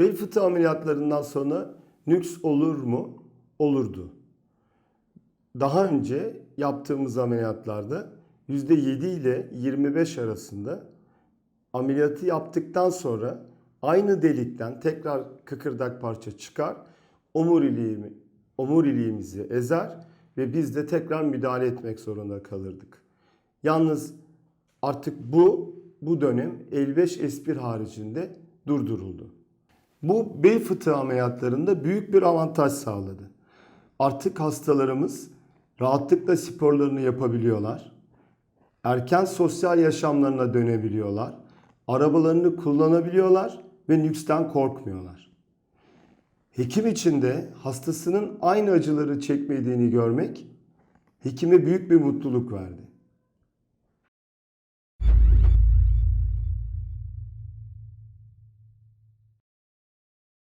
Bel fıtığı ameliyatlarından sonra nüks olur mu? Olurdu. Daha önce yaptığımız ameliyatlarda %7 ile 25 arasında ameliyatı yaptıktan sonra aynı delikten tekrar kıkırdak parça çıkar, omuriliğimi, omuriliğimizi ezer ve biz de tekrar müdahale etmek zorunda kalırdık. Yalnız artık bu bu dönem 55 S1 haricinde durduruldu. Bu bel fıtığı ameliyatlarında büyük bir avantaj sağladı. Artık hastalarımız rahatlıkla sporlarını yapabiliyorlar. Erken sosyal yaşamlarına dönebiliyorlar. Arabalarını kullanabiliyorlar ve nüksten korkmuyorlar. Hekim için de hastasının aynı acıları çekmediğini görmek hekime büyük bir mutluluk verdi.